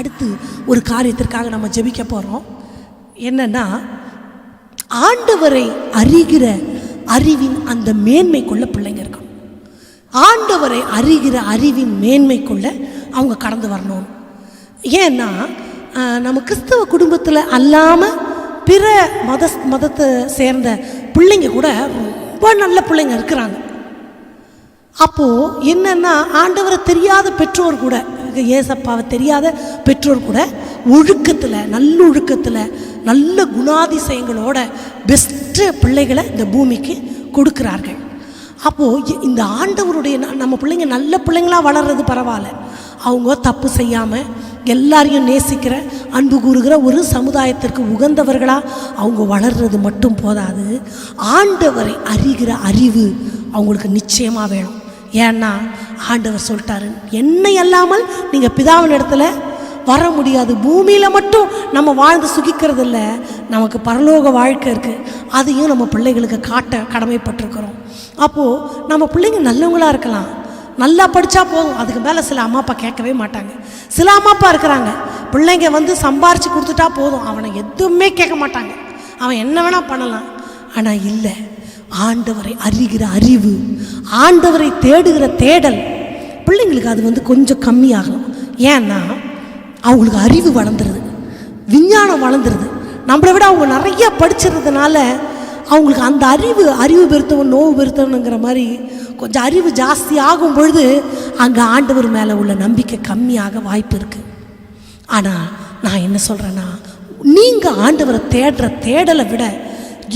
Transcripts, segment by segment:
அடுத்து ஒரு காரியத்திற்காக நம்ம ஜெபிக்க போகிறோம் என்னன்னா ஆண்டவரை அறிகிற அறிவின் அந்த மேன்மைக்குள்ள பிள்ளைங்க இருக்கும் ஆண்டவரை அறிகிற அறிவின் மேன்மைக்குள்ள அவங்க கடந்து வரணும். ஏன்னா நம்ம கிறிஸ்தவ குடும்பத்தில் அல்லாமல் பிற மத மதத்தை சேர்ந்த பிள்ளைங்க கூட ரொம்ப நல்ல பிள்ளைங்க இருக்கிறாங்க. அப்போது என்னென்னா ஆண்டவரை தெரியாத பெற்றோர் கூட ஏசப்பாவை தெரியாத பெற்றோர் கூட ஒழுக்கத்தில் நல்லொழுக்கத்தில் நல்ல குணாதிசயங்களோட பெஸ்ட்டு பிள்ளைகளை இந்த பூமிக்கு கொடுக்குறார்கள். அப்போது இந்த ஆண்டவருடைய நம்ம பிள்ளைங்க நல்ல பிள்ளைங்களா வளர்றது பரவாயில்ல. அவங்க தப்பு செய்யாமல் எல்லாரையும் நேசிக்கிற அன்பு கூறுகிற ஒரு சமுதாயத்திற்கு உகந்தவர்களாக அவங்க வளர்றது மட்டும் போதாது. ஆண்டவரை அறிகிற அறிவு அவங்களுக்கு நிச்சயமாக வேணும். ஏன்னா ஆண்டவர் சொல்லிட்டாரு என்னை அல்லாமல் நீங்கள் பிதாவின் இடத்துல வர முடியாது. பூமியில் மட்டும் நம்ம வாழ்ந்து சுகிக்கிறது இல்லை நமக்கு பரலோக வாழ்க்கை இருக்குது அதையும் நம்ம பிள்ளைகளுக்கு காட்ட கடமைப்பட்டிருக்கிறோம். அப்போது நம்ம பிள்ளைங்க நல்லவங்களாக இருக்கலாம். நல்லா படித்தா போதும். அதுக்கு மேலே சில அம்மா அப்பா கேட்கவே மாட்டாங்க. சில அம்மா அப்பா இருக்கிறாங்க. பிள்ளைங்க வந்து சம்பாரித்து கொடுத்துட்டா போதும். அவனை எதுவுமே கேட்க மாட்டாங்க. அவன் என்ன வேணால் பண்ணலாம். ஆனால் இல்லை. ஆண்டவரை அறிகிற அறிவு ஆண்டவரை தேடுகிற தேடல். பிள்ளைங்களுக்கு அது வந்து கொஞ்சம் கம்மியாகும் ஏன்னா அவங்களுக்கு அறிவு வளர்ந்துருது விஞ்ஞானம் வளர்ந்துருது. நம்மளை விட அவங்க நிறைய படிச்சிருந்ததுனால அவங்களுக்கு அந்த அறிவு அறிவு பெருத்தவன் நோவு பெருத்தவனுங்கிற மாதிரி கொஞ்சம் அறிவு ஜாஸ்தி ஆகும் பொழுது அங்கே ஆண்டவர் மேலே உள்ள நம்பிக்கை கம்மியாக வாய்ப்பு இருக்குது ஆனால் நான் என்ன சொல்கிறேன்னா நீங்கள் ஆண்டவரை தேடுற தேடலை விட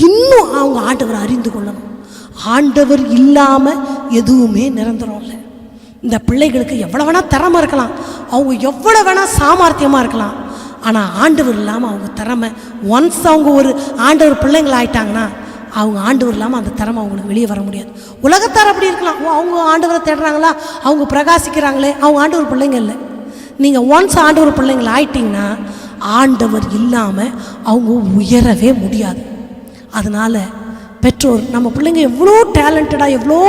இன்னும் அவங்க ஆண்டவரை அறிந்து கொள்ளணும். ஆண்டவர் இல்லாமல் எதுவுமே நிரந்தரம் இல்லை. இந்த பிள்ளைகளுக்கு எவ்வளோ வேணால் திறமை இருக்கலாம். அவங்க எவ்வளோ வேணால் சாமர்த்தியமாக இருக்கலாம். ஆனால் ஆண்டவர் இல்லாமல் அவங்க திறமை ஒன்ஸ் அவங்க ஒரு ஆண்டவர் பிள்ளைங்கள ஆயிட்டாங்கன்னா அவங்க ஆண்டவர் இல்லாமல் அந்த திறமை அவங்களுக்கு வெளியே வர முடியாது. உலகத்தார் அப்படி இருக்கலாம். ஓ அவங்க ஆண்டவரை தேடுறாங்களா? அவங்க பிரகாசிக்கிறாங்களே. அவங்க ஆண்டவர் பிள்ளைங்க இல்லை. நீங்கள் ஒன்ஸ் ஆண்டவர் பிள்ளைங்கள ஆயிட்டிங்கன்னா ஆண்டவர் இல்லாமல் அவங்க உயரவே முடியாது. அதனால் பெற்றோர் நம்ம பிள்ளைங்க எவ்வளோ டேலண்டடாக எவ்வளோ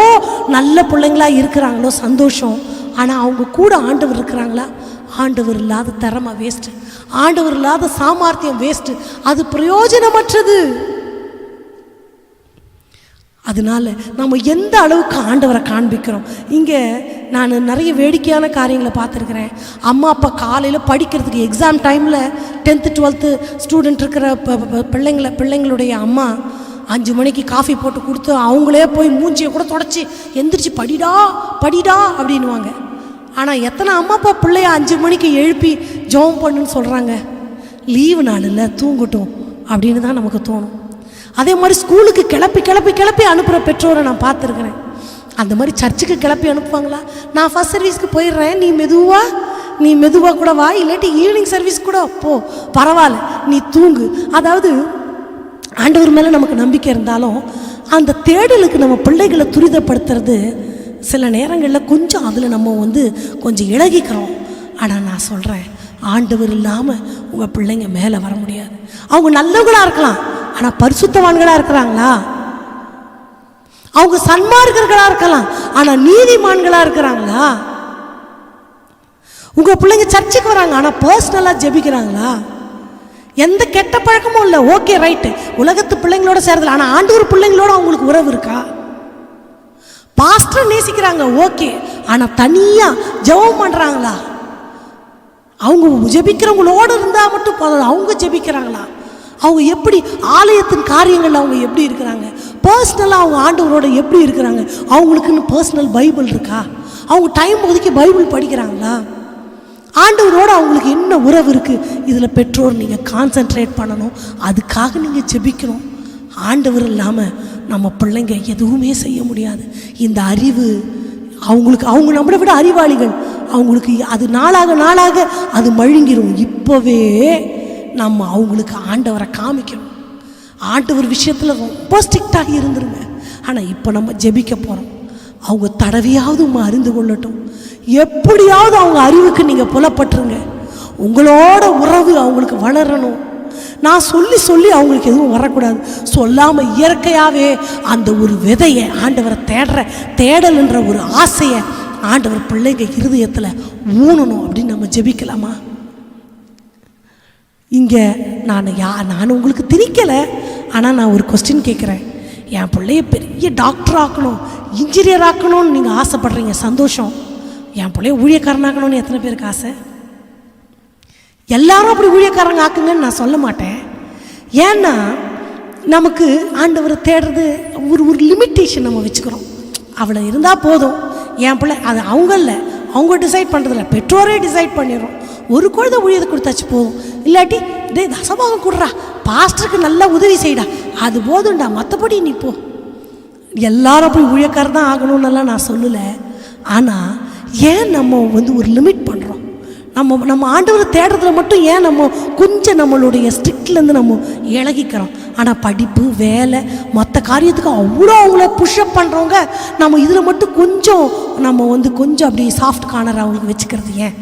நல்ல பிள்ளைங்களா இருக்கிறாங்களோ சந்தோஷம். ஆனால் அவங்க கூட ஆண்டவர் இருக்கிறாங்களா? ஆண்டவர் இல்லாத திறமை வேஸ்ட்டு ஆண்டவர் இல்லாத சாமர்த்தியம் வேஸ்ட்டு அது பிரயோஜனமற்றது. அதனால நம்ம எந்த அளவுக்கு ஆண்டவரை காண்பிக்கிறோம்? இங்கே நான் நிறைய வேடிக்கையான காரியங்களை பார்த்துருக்குறேன். அம்மா அப்பா காலையில் படிக்கிறதுக்கு எக்ஸாம் டைமில் டென்த்து டுவெல்த்து ஸ்டூடெண்ட் இருக்கிற ப- பிள்ளைங்கள பிள்ளைங்களுடைய அம்மா அஞ்சு மணிக்கு காஃபி போட்டு கொடுத்து அவங்களே போய் மூஞ்சியை கூட தொடச்சி எந்திரிச்சு படிடா படிடா அப்படின்னுவாங்க. ஆனால் எத்தனை அம்மா அப்பா பிள்ளைய அஞ்சு மணிக்கு எழுப்பி ஜெபம் பண்ணுன்னு சொல்கிறாங்க லீவு நாளில் தூங்கட்டும் அப்படின்னு தான் நமக்கு தோணும். அதே மாதிரி ஸ்கூலுக்கு கிளப்பி கிளப்பி கிளப்பி அனுப்புகிற பெற்றோரை நான் பார்த்துருக்குறேன். அந்த மாதிரி சர்ச்சுக்கு கிளப்பி அனுப்புவாங்களா? நான் ஃபஸ்ட் சர்வீஸ்க்கு போயிடுறேன். நீ மெதுவாக நீ மெதுவாக கூட வா. இல்லாட்டி ஈவினிங் சர்வீஸ் கூட போ. பரவாயில்ல நீ தூங்கு. அதாவது ஆண்டவர் மேலே நமக்கு நம்பிக்கை இருந்தாலும் அந்த தேடலுக்கு நம்ம பிள்ளைகளை துரிதப்படுத்துறது சில நேரங்களில் கொஞ்சம் அதில் நம்ம வந்து கொஞ்சம் இழகிக்கிறோம். ஆனால் நான் சொல்கிறேன் ஆண்டவர் இல்லாமல் உங்கள் பிள்ளைங்க மேலே வர முடியாது. அவங்க நல்லவங்களாக இருக்கலாம். ஆனால் பரிசுத்தவான்களாக இருக்கிறாங்களா? அவங்க சன்மார்க்கர்களாக இருக்கலாம் ஆனால் நீதிமான்களாக இருக்கிறாங்களா? உங்கள் பிள்ளைங்க சர்ச்சுக்கு வராங்க ஆனால் பர்சனலாக ஜெபிக்கிறாங்களா? எந்த கெட்ட பழக்கமும் இல்லை. ஓகே ரைட்டு உலகத்து பிள்ளைங்களோட சேர்றதில்ல ஆனால் ஆண்டூர் பிள்ளைங்களோட அவங்களுக்கு உறவு இருக்கா? பாஸ்டர் நேசிக்கிறாங்க ஓகே ஆனால் தனியாக ஜெபம் பண்ணுறாங்களா அவங்க ஜெபிக்கிறவங்களோடு இருந்தால் மட்டும் போதும் அவங்க ஜெபிக்கிறாங்களா? அவங்க எப்படி ஆலயத்தின் காரியங்கள் அவங்க எப்படி இருக்கிறாங்க? பர்சனலாக அவங்க ஆண்டவரோட எப்படி இருக்கிறாங்க? அவங்களுக்குன்னு பர்சனல் பைபிள் இருக்கா? அவங்க டைம் ஒதுக்கி பைபிள் படிக்கிறாங்களா? ஆண்டவரோட அவங்களுக்கு என்ன உறவு இருக்குது இதில் பெற்றோர் நீங்கள் கான்சென்ட்ரேட் பண்ணணும். அதுக்காக நீங்கள் ஜெபிக்கணும். ஆண்டவர் இல்லாமல் நம்ம பிள்ளைங்க எதுவுமே செய்ய முடியாது. இந்த அறிவு அவங்களுக்கு அவங்க நம்மளை விட அறிவாளிகள். அவங்களுக்கு அது நாளாக நாளாக அது மழுங்கிடும் இப்போவே நம்ம அவங்களுக்கு ஆண்டவரை காமிக்கணும். ஆண்டவர் விஷயத்தில் ரொம்ப ஸ்ட்ரிக்டாக இருந்துருங்க. ஆனால் இப்போ நம்ம ஜெபிக்க போகிறோம் அவங்க தடவையாவது அறிந்து கொள்ளட்டும். எப்படியாவது அவங்க அறிவுக்கு நீங்கள் புலப்பட்டுருங்க. உங்களோட உறவு அவங்களுக்கு வளரணும். நான் சொல்லி சொல்லி அவங்களுக்கு எதுவும் வரக்கூடாது. சொல்லாமல் இயற்கையாகவே அந்த ஒரு விதையை ஆண்டவரை தேடுற தேடல்ன்ற ஒரு ஆசையை ஆண்டவர் பிள்ளைங்க இருதயத்தில் ஊனணும் அப்படின்னு நம்ம ஜெபிக்கலாமா? இங்கே நான் யா நான் உங்களுக்கு திணிக்கலை ஆனால் நான் ஒரு கொஸ்டின் கேட்குறேன் என் பிள்ளைய பெரிய டாக்டர் ஆக்கணும் இன்ஜினியர் ஆக்கணும்னு நீங்கள் ஆசைப்படுறீங்க சந்தோஷம். என் பிள்ளைய ஊழியக்காரனாக்கணும்னு எத்தனை பேருக்கு ஆசை? எல்லாரும் அப்படி ஊழியக்காரங்க ஆக்குங்கன்னு நான் சொல்ல மாட்டேன். ஏன்னா நமக்கு ஆண்டவரை தேடுறது ஒரு ஒரு லிமிட்டேஷன் நம்ம வச்சுக்கிறோம். அவளை இருந்தால் போதும். என் பிள்ளை அது அவங்க இல்லை. அவங்க டிசைட் பண்ணுறதில்ல பெற்றோரே டிசைட் பண்ணிடுறோம் ஒரு குழந்தை ஊழியத்தை கொடுத்தாச்சு போதும் இல்லாட்டி டேய் தசபாகம் கொடுறா. பாஸ்டருக்கு நல்லா உதவி செய்டா. அது போதும்டா. மற்றபடி நீ போ. எல்லாரும் போய் ஊழியக்காரர் தான் ஆகணும்னெல்லாம் நான் சொல்லலை. ஆனால் ஏன் நம்ம வந்து ஒரு லிமிட் பண்ணுறோம் நம்ம நம்ம ஆண்டவரை தேடுறதுல மட்டும் ஏன் நம்ம கொஞ்சம் நம்மளுடைய ஸ்ட்ரிக்ட்லேருந்து நம்ம இழகிக்கிறோம்? ஆனால் படிப்பு வேலை மற்ற காரியத்துக்கு அவ்வளோ அவங்கள புஷ்அப் பண்ணுறவங்க நம்ம இதில் மட்டும் கொஞ்சம் நம்ம வந்து கொஞ்சம் அப்படி சாஃப்ட் கார்னர் அவங்களுக்கு வச்சுக்கிறது ஏன்?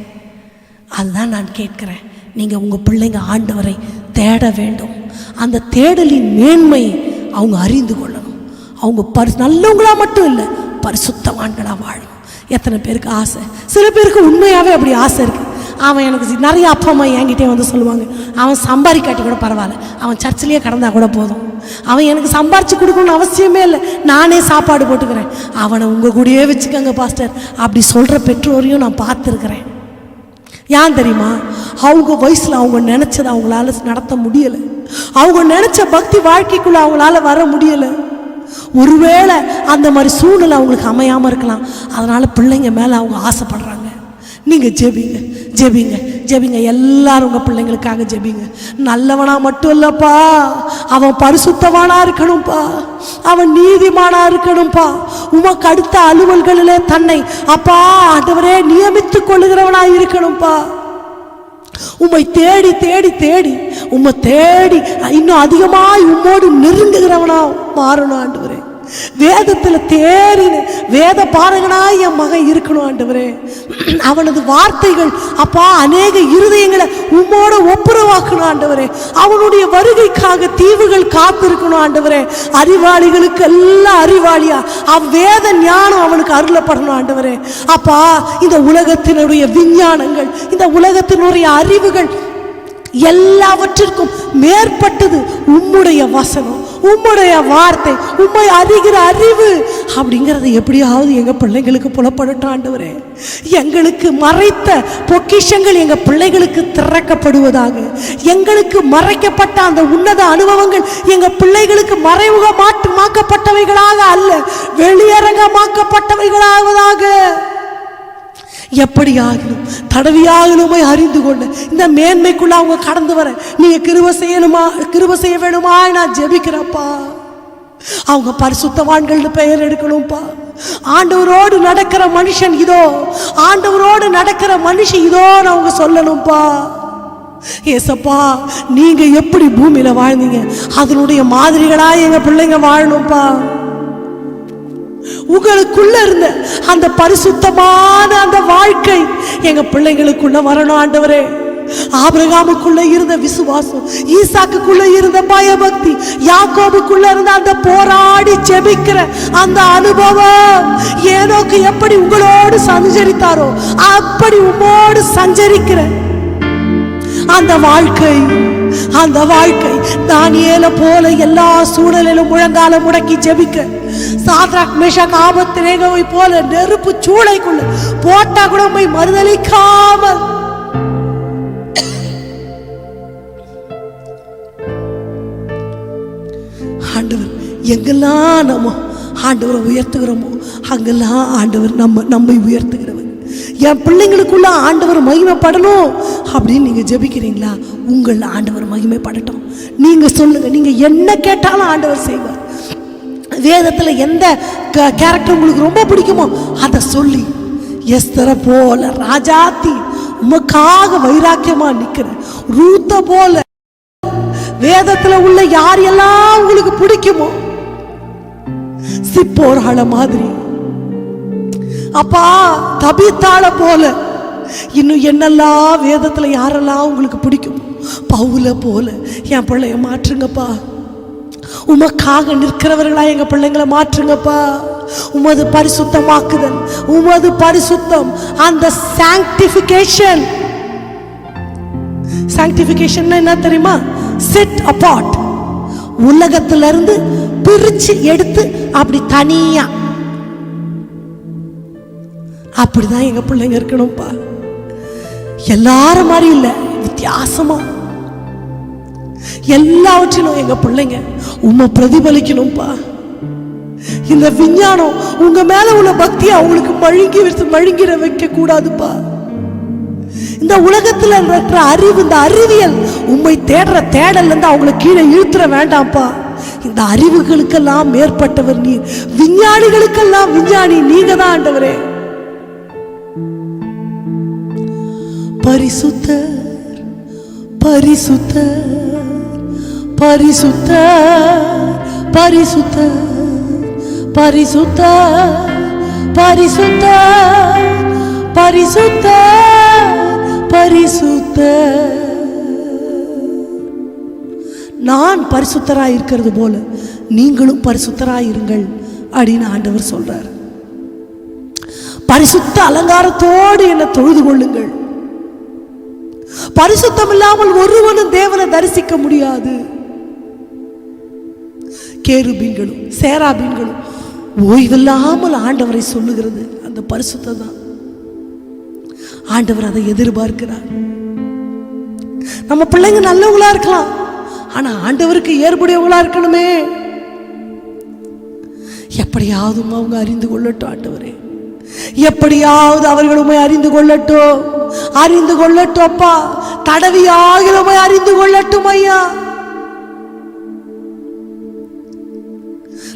அதுதான் நான் கேட்குறேன். நீங்கள் உங்கள் பிள்ளைங்க ஆண்டவரை தேட வேண்டும். அந்த தேடலின் மேன்மை அவங்க அறிந்து கொள்ளணும். அவங்க பரி நல்லவங்களாக மட்டும் இல்லை பரிசுத்தவான்களாக வாழணும். எத்தனை பேருக்கு ஆசை? சில பேருக்கு உண்மையாகவே அப்படி ஆசை இருக்குது அவன் எனக்கு நிறைய அப்பா அம்மா என்கிட்டே வந்து சொல்லுவாங்க அவன் சம்பாதிக்காட்டி கூட பரவாயில்ல. அவன் சர்ச்சிலேயே கடந்தா கூட போதும். அவன் எனக்கு சம்பாரிச்சு கொடுக்கணும்னு அவசியமே இல்லை. நானே சாப்பாடு போட்டுக்கிறேன். அவனை உங்கள் கூடயே வச்சுக்கோங்க பாஸ்டர். அப்படி சொல்கிற பெற்றோரையும் நான் பார்த்துருக்குறேன். ஏன் தெரியுமா? அவங்க வயசில் அவங்க நினச்சதை அவங்களால நடத்த முடியலை. அவங்க நினச்ச பக்தி வாழ்க்கைக்குள்ளே அவங்களால வர முடியலை. ஒருவேளை அந்த மாதிரி சூழ்நிலை அவங்களுக்கு அமையாமல் இருக்கலாம். அதனால் பிள்ளைங்க மேலே அவங்க ஆசைப்படுறாங்க. நீங்கள் ஜெபிங்க ஜெபிங்க. ஜெபிங்க. எல்லாரும் உங்கள் பிள்ளைங்களுக்காக ஜெபிங்க. நல்லவனா மட்டும் இல்லைப்பா அவன் பரிசுத்தவானா இருக்கணும்ப்பா அவன் நீதிமானா இருக்கணும்ப்பா உமக்கு அடுத்த அலுவல்களிலே தன்னை அப்பா ஆண்டவரே நியமித்துக் கொள்ளுகிறவனா இருக்கணும்ப்பா உம்மை தேடி தேடி தேடி உம்மை தேடி இன்னும் அதிகமாய் உம்மோடு நெருங்குகிறவனா மாறணும் ஆண்டவரே. வேதத்தில் தேறின வேத பாடகனாய் என் மகன் இருக்கணும் ஆண்டவரே. அவனது வார்த்தைகள் அப்பா அநேக இருதயங்களை உம்மோட ஒப்புரவாக்கணும் ஆண்டவரே. அவனுடைய வருகைக்காக தீவுகள் காத்திருக்கணும் ஆண்டவரே. அறிவாளிகளுக்கு எல்லாம் அறிவாளியா அவ்வேத ஞானம் அவனுக்கு அருளப்படணும் ஆண்டவரே. அப்பா இந்த உலகத்தினுடைய விஞ்ஞானங்கள் இந்த உலகத்தினுடைய அறிவுகள் எல்லாவற்றிற்கும் மேற்பட்டது உம்முடைய வசனம். உம்முடைய வார்த்தை உம்மை அறிகிற அறிவு. அப்படிங்கிறது எப்படியாவது எங்கள் பிள்ளைங்களுக்கு புலப்படட்டும் ஆண்டவரே. எங்களுக்கு மறைத்த பொக்கிஷங்கள் எங்கள் பிள்ளைகளுக்கு திறக்கப்படுவதாக. எங்களுக்கு மறைக்கப்பட்ட அந்த உன்னத அனுபவங்கள் எங்கள் பிள்ளைகளுக்கு மறைமுகமாக்கமாக்கப்பட்டவைகளாக அல்ல வெளியரங்கமாக்கப்பட்டவைகளாவதாக. எப்படி ஆகணும் தடவியாகணுமே அறிந்து கொண்டு இந்த மேன்மைக்குள்ள அவங்க கடந்து வர நீங்க கிருப செய்யணுமா கிருப செய்ய வேணுமா? நான் ஜெபிக்கிறப்பா அவங்க பரிசுத்தவான்கள்னு பெயர் எடுக்கணும்ப்பா. ஆண்டவரோடு நடக்கிற மனுஷன் இதோ ஆண்டவரோடு நடக்கிற மனுஷன் இதோன்னு அவங்க சொல்லணும்ப்பா. ஏசப்பா நீங்க எப்படி பூமியில வாழ்ந்தீங்க? அதனுடைய மாதிரிகளா எங்க பிள்ளைங்க வாழணும்ப்பா. உங்களுக்குள்ள இருந்த அந்த பரிசுத்தமான அந்த வாழ்க்கை எங்க பிள்ளைங்களுக்குள்ள வரணும் ஆண்டவரே. ஆபிரகாமுக்குள்ள இருந்த விசுவாசம் ஈசாக்குக்குள்ள இருந்த பயபக்தி யாக்கோபுக்குள்ள இருந்த அந்த போராடி செபிக்கிற அந்த அனுபவம் ஏனோக்கு எப்படி உங்களோடு சஞ்சரித்தாரோ அப்படி உமோடு சஞ்சரிக்கிற அந்த வாழ்க்கை அந்த வாழ்க்கை தானியேல போல எல்லா சூழலிலும் முழங்கால முடக்கி ஜெபிக்க. சாத்ராக் மேஷாக் ஆபத்திரேகவை போல நெருப்பு சூளைக்குள்ள போட்டா கூட போய் மறுதளிக்காமல். ஆண்டவர் எங்கெல்லாம் நம்ம ஆண்டவரை உயர்த்துகிறோமோ அங்கெல்லாம் ஆண்டவர் நம்ம நம்மை உயர்த்துகிறவர். என் பிள்ளைங்களுக்குள்ள ஆண்டவர் மகிமைப்படணும். அப்படின்னு நீங்க ஜெபிக்கிறீங்களா? உங்கள் ஆண்டவர் மகிமைப்படட்டும். நீங்க சொல்லுங்க நீங்க என்ன கேட்டாலும் ஆண்டவர் செய்வார். வேதத்துல எந்த கேரக்டர் உங்களுக்கு ரொம்ப பிடிக்குமோ அதை சொல்லி எஸ்தரை போல ராஜாத்தி உமக்காக வைராக்கியமா நிற்கிறேன் ரூத்த போல வேதத்துல உள்ள யார் எல்லாம் உங்களுக்கு பிடிக்குமோ சிப்போர்கள மாதிரி. அப்பா தபித்தாள போல இன்னும் என்னெல்லாம் வேதத்துல யாரெல்லாம் உங்களுக்கு பிடிக்கும்? பவுல போல என் பிள்ளைய மாற்றுங்கப்பா. உமக்காக நிற்கிறவர்களா எங்க பிள்ளைங்களை மாற்றுங்கப்பா. உமது பரிசுத்தமாக்குதல் உமது பரிசுத்தம் அந்த சாங்டிஃபிகேஷன் சாங்டிஃபிகேஷன் என்ன தெரியுமா? செட் அபார்ட் உலகத்துல இருந்து பிரிச்சு எடுத்து அப்படி தனியா. அப்படிதான் எங்க பிள்ளைங்க இருக்கணும்ப்பா. எல்லாரும் மாதிரி இல்லை வித்தியாசமா. எல்லாவற்றிலும் எங்க பிள்ளைங்க உண்மை பிரதிபலிக்கணும்ப்பா இந்த விஞ்ஞானம் உங்க மேல உள்ள பக்தியை அவங்களுக்கு மழுங்கி வைத்து மழுங்கிட வைக்க கூடாதுப்பா இந்த உலகத்துல இருக்கிற அறிவு இந்த அறிவியல் உண்மை தேடுற தேடல் இருந்து அவங்களை கீழே இழுத்துற வேண்டாம்ப்பா. இந்த அறிவுகளுக்கெல்லாம் மேற்பட்டவர் நீ விஞ்ஞானிகளுக்கெல்லாம் விஞ்ஞானி நீங்க தான் ஆண்டவரே. பரிசுத்தர் பரிசுத்தர் பரிசுத்தர் பரிசுத்தர் பரிசுத்தர் பரிசுத்தர் பரிசுத்தர். பரிசுத்தர் நான் பரிசுத்தராய் இருக்கிறது போல நீங்களும் பரிசுத்தராய் இருங்கள் அப்படின்னு ஆண்டவர் சொல்றார். பரிசுத்த அலங்காரத்தோடு என்னை தொழுது கொள்ளுங்கள். பரிசுத்தம் இல்லாமல் ஒருவனும் தேவனை தரிசிக்க முடியாது. கேருபீன்களும் சேராபீன்களும் ஓய்வில்லாமல் ஆண்டவரை சொல்லுகிறது. அந்த பரிசுத்தம் தான் ஆண்டவர் அதை எதிர்பார்க்கிறார். நம்ம பிள்ளைங்க நல்லவங்களா இருக்கலாம். ஆனா ஆண்டவருக்கு ஏற்புடையவங்களா இருக்கணுமே. எப்படியாவது அவங்க அறிந்து கொள்ளட்டும் ஆண்டவரே. எப்படியாவது அவர்கள் உண்மை அறிந்து கொள்ளட்டும். அறிந்து கொள்ளட்டும் அப்பா. தடவியாக உம்மை அறிந்து கொள்ளட்டும் ஐயா.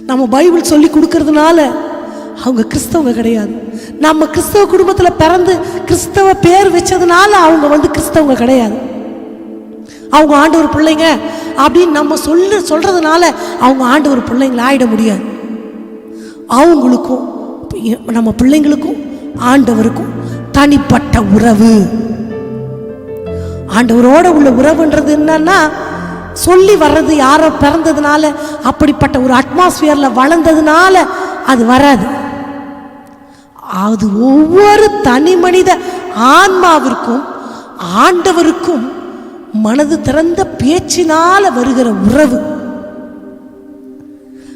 நம்ம பைபிள் சொல்லி கொடுக்கறதுனால அவங்க கிறிஸ்தவங்க கிடையாது. நம்ம கிறிஸ்தவ குடும்பத்தில் பிறந்து கிறிஸ்தவ பேர் வச்சதுனால அவங்க வந்து கிறிஸ்தவங்க கிடையாது. அவங்க ஆண்டவர் பிள்ளைங்க அப்படின்னு நம்ம சொல்ல சொல்றதுனால அவங்க ஆண்டவர் பிள்ளைங்கள ஆயிட முடியாது. அவங்களுக்கும் நம்ம பிள்ளைங்களுக்கும் ஆண்டவருக்கும் தனிப்பட்ட உறவு. ஆண்டவரோட உள்ள உறவுன்றது என்னன்னா சொல்லி வர்றது யாரோ பிறந்ததுனால அப்படிப்பட்ட ஒரு அட்மாஸ்பியர்ல வளர்ந்ததுனால அது வராது. அது ஒவ்வொரு தனி மனித ஆன்மாவிற்கும் ஆண்டவருக்கும் மனது திறந்த பேச்சினால வருகிற உறவு.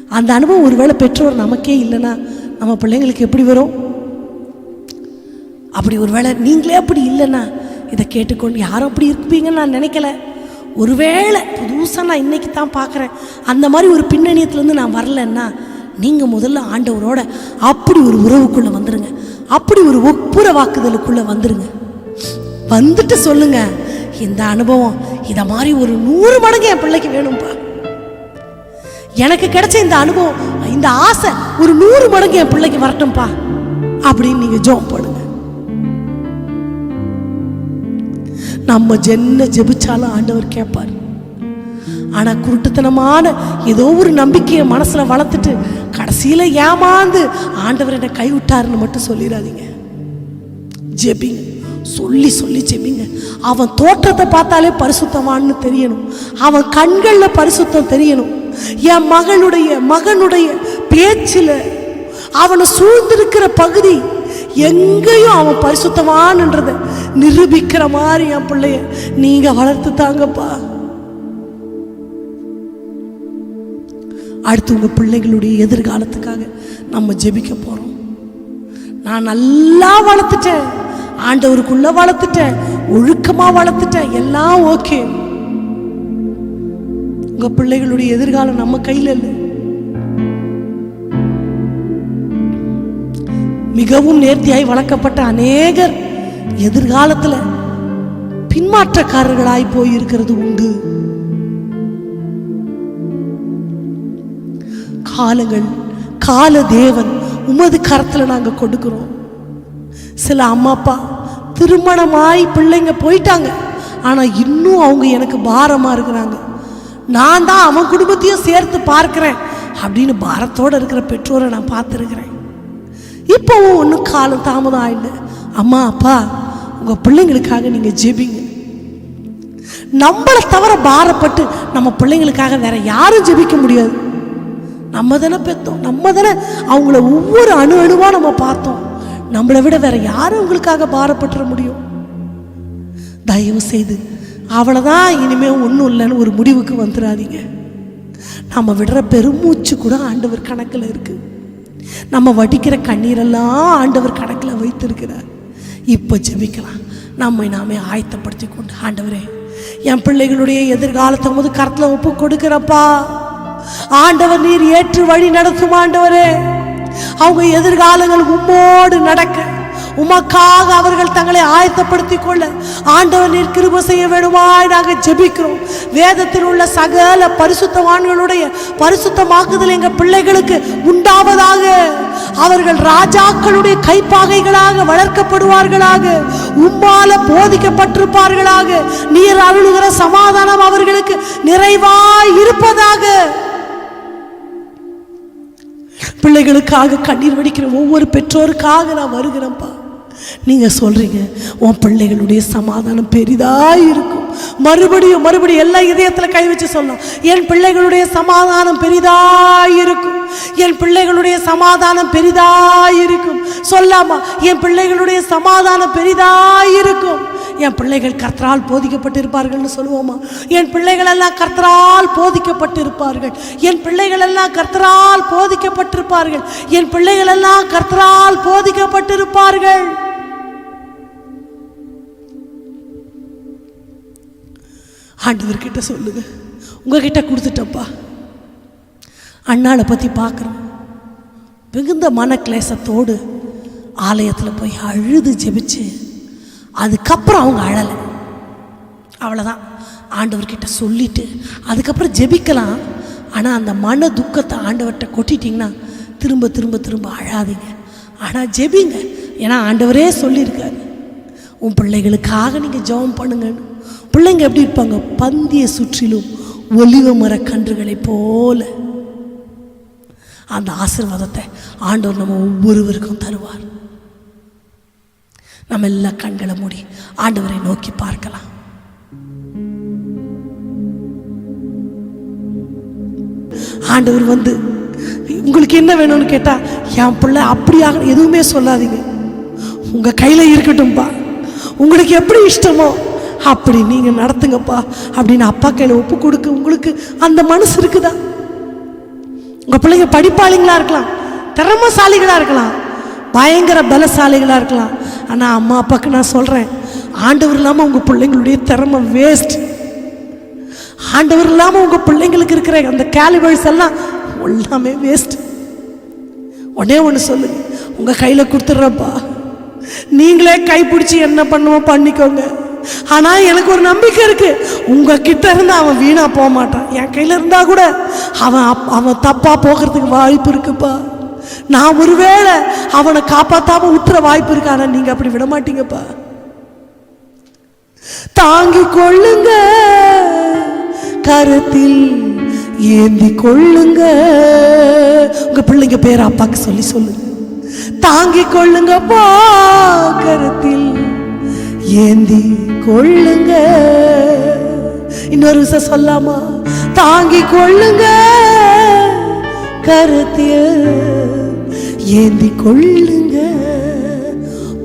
அந்த அனுபவம் ஒருவேளை பெற்றோர் நமக்கே இல்லைன்னா நம்ம பிள்ளைங்களுக்கு எப்படி வரும்? அப்படி ஒரு வேளை நீங்களே அப்படி இல்லைன்னா இதை கேட்டுக்கொண்டு யாரும் அப்படி இருப்பீங்கன்னு நான் நினைக்கல. ஒருவேளை புதுசாக நான் இன்றைக்கி தான் பார்க்குறேன். அந்த மாதிரி ஒரு பின்னணியத்துலேருந்து நான் வரலன்னா நீங்கள் முதல்ல ஆண்டவரோட அப்படி ஒரு உறவுக்குள்ளே வந்துடுங்க அப்படி ஒரு ஒப்புரவாக்குதலுக்குள்ளே வந்துடுங்க வந்துட்டு சொல்லுங்க. இந்த அனுபவம் இதை மாதிரி ஒரு நூறு மடங்கு என் பிள்ளைக்கு வேணும்ப்பா எனக்கு கிடைச்ச இந்த அனுபவம் இந்த ஆசை ஒரு நூறு மடங்கு என் பிள்ளைக்கு வரட்டும்ப்பா அப்படின்னு நீங்க ஜோம் போடுங்க. நம்ம ஜென்ன ஜெபிச்சாலும் ஆண்டவர் கேட்பார். ஆனா குருட்டுத்தனமான ஏதோ ஒரு நம்பிக்கையை மனசுல வளர்த்துட்டு கடைசியில ஏமாந்து ஆண்டவர் என்னை கைவிட்டாருன்னு மட்டும் சொல்லிடாதீங்க. ஜெபிங்க. சொல்லி சொல்லி ஜெபிங்க. அவன் தோற்றத்தை பார்த்தாலே பரிசுத்தமானு தெரியணும். அவன் கண்களில் பரிசுத்தம் தெரியணும். என் மகளுடைய மகனுடைய பேச்சில் அவனை சூழ்ந்திருக்கிற பகுதி எங்கேயும் அவன் பரிசுத்தவான்ன்றதை நிரூபிக்கிற மாதிரி என் பிள்ளைய நீங்க வளர்த்து தாங்கப்பா. அடுத்து உங்க பிள்ளைகளுடைய எதிர்காலத்துக்காக நம்ம ஜெபிக்க போறோம். நான் நல்லா வளர்த்துட்டேன். ஆண்டவருக்குள்ள வளர்த்துட்டேன். ஒழுக்கமா வளர்த்துட்டேன். எல்லாம் ஓகே. உங்க பிள்ளைகளுடைய எதிர்காலம் நம்ம கையில் இல்லை. மிகவும் நேர்த்தியாய் வளர்க்கப்பட்ட அநேகர் எதிர்காலத்தில் பின்மாற்றக்காரர்களாய் போயிருக்கிறது உண்டு. காலங்கள் கால தேவன் உமது கரத்தில் நாங்கள் கொடுக்கிறோம். சில அம்மா அப்பா திருமணமாய் பிள்ளைங்க போயிட்டாங்க. ஆனால் இன்னும் அவங்க எனக்கு பாரமாக இருக்கிறாங்க. நான் தான் அவன் குடும்பத்தையும் சேர்த்து பார்க்கிறேன் அப்படின்னு பாரத்தோட இருக்கிற பெற்றோரை நான் பார்த்துருக்குறேன். இப்போவும் ஒன்றும் காலம் தாமதம் ஆயிடல அம்மா அப்பா உங்கள் பிள்ளைங்களுக்காக நீங்கள் ஜெபிங்க. நம்மளை தவிர பாரப்பட்டு நம்ம பிள்ளைங்களுக்காக வேற யாரும் ஜெபிக்க முடியாது. நம்ம தானே பெத்தோம். நம்ம தானே அவங்கள ஒவ்வொரு அணு அணுவாக நம்ம பார்த்தோம். நம்மளை விட வேற யாரும் அவங்களுக்காக பாரப்பட்டுற முடியும். தயவு செய்து அவ்வளோதான் இனிமேல் ஒன்றும் இல்லைன்னு ஒரு முடிவுக்கு வந்துடாதீங்க நம்ம விடுற பெருமூச்சு கூட ஆண்டவர் கணக்கில் இருக்குது நம்ம வடிக்கிற கண்ணீரெல்லாம் ஆண்டவர் கணக்கில் வைத்திருக்கிறார். இப்போ ஜெபிக்கலாம். நம்மை நாமே ஆயத்தப்படுத்தி கொண்டு ஆண்டவரே என் பிள்ளைகளுடைய எதிர்காலத்தை போது கரத்தில் ஒப்பு கொடுக்கிறப்பா. ஆண்டவர் நீர் ஏற்று வழி நடத்தும் ஆண்டவரே. அவங்க எதிர்காலங்கள் உம்மோடு நடக்க. உமக்காக அவர்கள் தங்களை ஆயத்தப்படுத்திக் கொள்ள ஆண்டவர் நீர் கிருப செய்ய வேண்டுமாய் நாங்கள் ஜெபிக்கிறோம். வேதத்தில் உள்ள சகல பரிசுத்தவான்களுடைய பரிசுத்தமாக்குதல் எங்கள் பிள்ளைகளுக்கு உண்டாவதாக. அவர்கள் ராஜாக்களுடைய கைப்பாகைகளாக வளர்க்கப்படுவார்களாக. உம்மால போதிக்கப்பட்டிருப்பார்களாக. நீர் அருளுகிற சமாதானம் அவர்களுக்கு நிறைவாய் இருப்பதாக. பிள்ளைகளுக்காக கண்ணீர் வடிக்கிற ஒவ்வொரு பெற்றோருக்காக நான் வருகிறேன்ப்பா நீங்க சொல்றீங்க உன் பிள்ளைகளுடைய சமாதானம் பெரிதாய் இருக்கும். மறுபடியும் மறுபடியும் எல்லா இதயத்துல கை வச்சு சொல்லலாம். என் பிள்ளைகளுடைய சமாதானம் பெரிதா இருக்கும். என் பிள்ளைகளுடைய சமாதானம் பெரிதாய் இருக்கும். சொல்லாமா என் பிள்ளைகளுடைய சமாதானம் பெரிதாக இருக்கும். என் பிள்ளைகள் கர்த்தரால் போதிக்கப்பட்டிருப்பார்கள்னு சொல்லுவோமா? என் பிள்ளைகள் எல்லாம் கர்த்தரால் போதிக்கப்பட்டிருப்பார்கள். என் பிள்ளைகள் எல்லாம் கர்த்தரால் போதிக்கப்பட்டிருப்பார்கள். என் பிள்ளைகள் எல்லாம் கர்த்தரால் போதிக்கப்பட்டிருப்பார்கள். ஆண்டவர்கிட்ட சொல்லுங்க. உங்ககிட்ட கொடுத்துட்டப்பா. அண்ணாவை பற்றி பார்க்குறோம் மிகுந்த மன கிளேசத்தோடு ஆலயத்தில் போய் அழுது ஜெபிச்சு அதுக்கப்புறம் அவங்க அழலை. அவ்வளோதான் ஆண்டவர்கிட்ட சொல்லிட்டு அதுக்கப்புறம் ஜெபிக்கலாம். ஆனால் அந்த மன துக்கத்தை ஆண்டவர்கிட்ட கொட்டிட்டிங்கன்னா திரும்ப திரும்ப திரும்ப அழாதீங்க. ஆனால் ஜெபிங்க. ஏன்னா ஆண்டவரே சொல்லியிருக்காரு. உன் பிள்ளைகளுக்காக நீங்கள் ஜெபம் பண்ணுங்கன்னு. பிள்ளைங்க எப்படி இருப்பாங்க? பந்திய சுற்றிலும் ஒலிவ மர கன்றுகளைப் போல. அந்த ஆசீர்வாதத்தை ஆண்டவர் நம்ம ஒவ்வொருவருக்கும் தருவார். நம்ம எல்லா கண்களை மூடி ஆண்டவரை நோக்கி பார்க்கலாம். ஆண்டவர் வந்து உங்களுக்கு என்ன வேணும்னு கேட்டா என் பிள்ளை அப்படியாக எதுவுமே சொல்லாதீங்க. உங்க கையில இருக்கட்டும்பா. உங்களுக்கு எப்படி இஷ்டமோ அப்படி நீங்க நடத்துங்கப்பா. அப்படின்னு அப்பா கையில ஒப்பு கொடுக்க உங்களுக்கு அந்த மனசு இருக்குதா? உங்க பிள்ளைங்க படிப்பாளிங்களா இருக்கலாம் திறமசாலிகளா இருக்கலாம் பயங்கர பலசாலிகளா இருக்கலாம் ஆனால் அம்மா அப்பாக்கு நான் சொல்கிறேன் ஆண்டவர் இல்லாமல் உங்கள் பிள்ளைங்களுடைய திறமை வேஸ்ட் ஆண்டவர் இல்லாமல் உங்கள் பிள்ளைங்களுக்கு இருக்கிற அந்த கேலிபர்ஸ் எல்லாம் எல்லாமே வேஸ்ட் ஒன்னே ஒன்று சொல்லுங்க உங்கள் கையில் கொடுத்துட்றப்பா நீங்களே கைப்பிடிச்சி என்ன பண்ணுவோம் பண்ணிக்கோங்க. ஆனால் எனக்கு ஒரு நம்பிக்கை இருக்கு உங்ககிட்ட இருந்து அவன் வீணாக போக மாட்டான். என் கையில் இருந்தால் கூட அவன் அப்- அவன் தப்பாக போகிறதுக்கு வாய்ப்பு இருக்குப்பா. நான் ஒருவேளை அவனை காப்பாத்தாம விட்டுற வாய்ப்பு இருக்கு ஆனா நீங்க அப்படி விட மாட்டீங்கப்பா. தாங்கிக் கொள்ளுங்க. கருத்தில் ஏந்தி கொள்ளுங்க. உங்க பிள்ளைங்க பேர் அப்பாக்கு சொல்லி சொல்லுங்க தாங்கிக் கொள்ளுங்கப்பா. கருத்தில் ஏந்தி கொள்ளுங்க. இன்னொரு விஷயம் சொல்லாமா? தாங்கிக் கொள்ளுங்க. கருத்தில் ஏந்தி கொள்ளுங்க.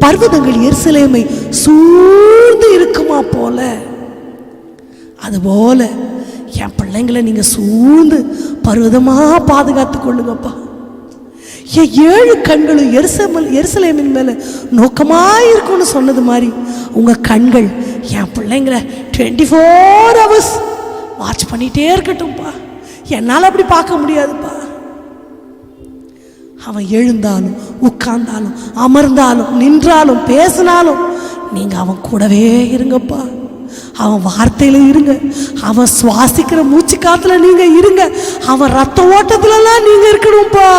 பர்வதங்கள் எருசலேமை சூழ்ந்து இருக்குமா போல. அதுபோல என் பிள்ளைங்களை நீங்க சூழ்ந்து பர்வதமா பாதுகாத்து கொள்ளுங்கப்பா. என் ஏழு கண்களும் எருசமல் எருசலேமின் மேல நோக்கமாக இருக்கும்னு சொன்னது மாதிரி உங்க கண்கள் என் பிள்ளைங்களை டுவெண்ட்டி ஃபோர் ஹவர்ஸ் வாட்ச் பண்ணிட்டே இருக்கட்டும்ப்பா என்னால் அப்படி பார்க்க முடியாதுப்பா. அவன் எழுந்தாலும் உட்கார்ந்தாலும் அமர்ந்தாலும் நின்றாலும் பேசினாலும் நீங்கள் அவன் கூடவே இருங்கப்பா. அவன் வார்த்தையில் இருங்க. அவன் சுவாசிக்கிற மூச்சு காத்துல நீங்க இருங்க. அவன் ரத்த ஓட்டத்துலலாம் நீங்க இருக்கணும்ப்பா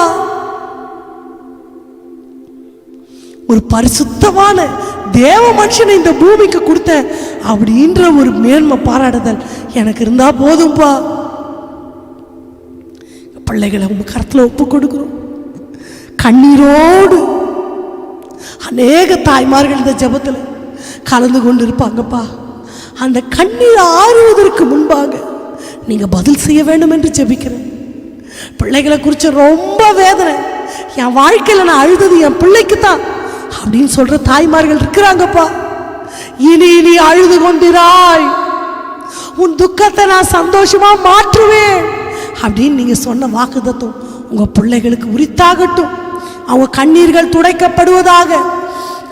ஒரு பரிசுத்தமான தேவ மனுஷனை இந்த பூமிக்கு கொடுத்த அப்படின்ற ஒரு மேன்மை பாராட்டுதல் எனக்கு இருந்தா போதும்ப்பா பிள்ளைகளை உங்க கருத்துல ஒப்பு கொடுக்குறோம். கண்ணீரோடு அநேக தாய்மார்கள் இந்த ஜெபத்தில் கலந்து கொண்டு இருப்பாங்கப்பா அந்த கண்ணீர் ஆறுவதற்கு முன்பாக நீங்கள் பதில் செய்ய வேண்டும் என்று ஜெபிக்கிறேன். பிள்ளைகளை குறித்து ரொம்ப வேதனை. என் வாழ்க்கையில் நான் அழுதது என் பிள்ளைக்கு தான் அப்படின்னு சொல்கிற தாய்மார்கள் இருக்கிறாங்கப்பா. இனி இனி அழுது கொண்டிராய். உன் துக்கத்தை நான் சந்தோஷமா மாற்றுவேன் அப்படின்னு நீங்கள் சொன்ன வாக்குதத்துவம் உங்கள் பிள்ளைகளுக்கு உரித்தாகட்டும். அவங்க கண்ணீர்கள் துடைக்கப்படுவதாக.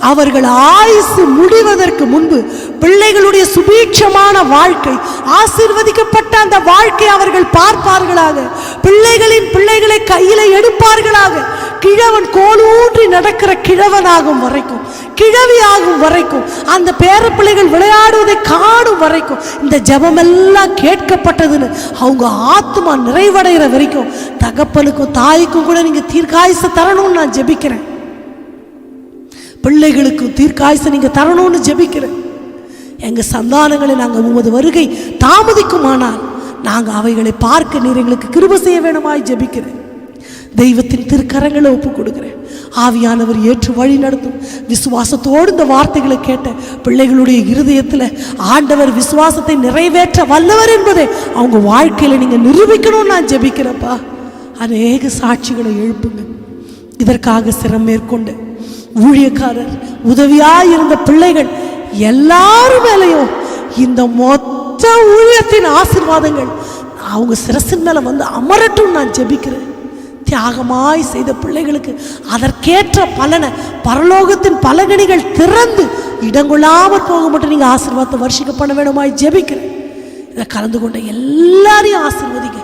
அவர்கள் ஆயுசு முடிவதற்கு முன்பு பிள்ளைகளுடைய சுபீட்சமான வாழ்க்கை ஆசிர்வதிக்கப்பட்ட அந்த வாழ்க்கை அவர்கள் பார்ப்பார்களாக. பிள்ளைகளின் பிள்ளைகளை கையில எடுப்பார்களாக. கிழவன் கோலூன்றி நடக்கிற கிழவனாகும் வரைக்கும் கிழவி ஆகும் வரைக்கும் அந்த பேர பிள்ளைகள் விளையாடுவதை காணும் வரைக்கும் இந்த ஜெபமெல்லாம் கேட்கப்பட்டதுன்னு அவங்க ஆத்மா நிறைவடைகிற வரைக்கும் தகப்பனுக்கும் தாய்க்கும் கூட நீங்க தீர்க்காயச தரணும்னு நான் ஜெபிக்கிறேன். பிள்ளைகளுக்கும் தீர்க்காயச நீங்க தரணும்னு ஜெபிக்கிறேன். எங்க சந்தானங்களை நாங்கள் உமது வருகை தாமதிக்குமானால் நாங்கள் அவைகளை பார்க்க நீர் எங்களுக்கு கிருப செய்ய வேணுமாய் ஜெபிக்கிறேன். தெய்வத்தின் திருக்கரங்களை ஒப்பு கொடுக்குறேன். ஆவியானவர் ஏற்று வழி நடத்தும். விசுவாசத்தோடு இந்த வார்த்தைகளை கேட்ட பிள்ளைகளுடைய இருதயத்தில் ஆண்டவர் விசுவாசத்தை நிறைவேற்ற வல்லவர் என்பதை அவங்க வாழ்க்கையில் நீங்கள் நிரூபிக்கணும்னு நான் ஜெபிக்கிறேன்ப்பா. அநேக சாட்சிகளை எழுப்புங்க. இதற்காக சிரம் மேற்கொண்டு ஊழியக்காரர் உதவியாக இருந்த பிள்ளைகள் எல்லாரும் மேலையும் இந்த மொத்த ஊழியத்தின் ஆசிர்வாதங்கள். அவங்க சிரசின் மேலே வந்து அமரட்டும் நான் ஜெபிக்கிறேன். தியாகமாய் செய்த பிள்ளைகளுக்கு அதற்கேற்ற பலனை பரலோகத்தின் பலகணிகள் திறந்து இடங்கொள்ளாமற் போக மட்டும் நீங்கள் ஆசீர்வாதத்தை வருஷிக்க பண்ண வேணுமாய் ஜெபிக்கிறேன். இதை கலந்து கொண்ட எல்லாரையும் ஆசிர்வதிங்க.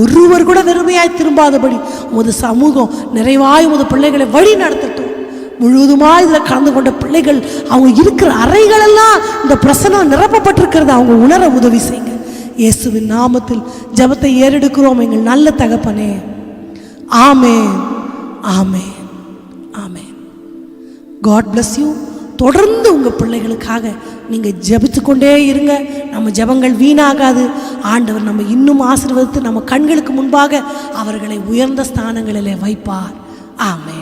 ஒருவர் கூட வெறுமையாய் திரும்பாதபடி உமது சமூகம் நிறைவாய் உமது பிள்ளைகளை வழி நடத்தட்டும். முழுவதுமாக இதில் கலந்து கொண்ட பிள்ளைகள் அவங்க இருக்கிற அறைகளெல்லாம் இந்த பிரசனம் நிரப்பப்பட்டிருக்கிறத அவங்க உணர உதவி செய்யுங்க. இயேசுவின் நாமத்தில் ஜெபத்தை ஏறெடுக்கிறோம் எங்கள் நல்ல தகப்பனே. ஆமே ஆமே ஆமே காட் பிளஸ் யூ தொடர்ந்து உங்கள் பிள்ளைகளுக்காக நீங்கள் ஜெபித்து கொண்டே இருங்க. நம்ம ஜெபங்கள் வீணாகாது. ஆண்டவர் நம்ம இன்னும் ஆசீர்வதித்து நம்ம கண்களுக்கு முன்பாக அவர்களை உயர்ந்த ஸ்தானங்களிலே வைப்பார். ஆமே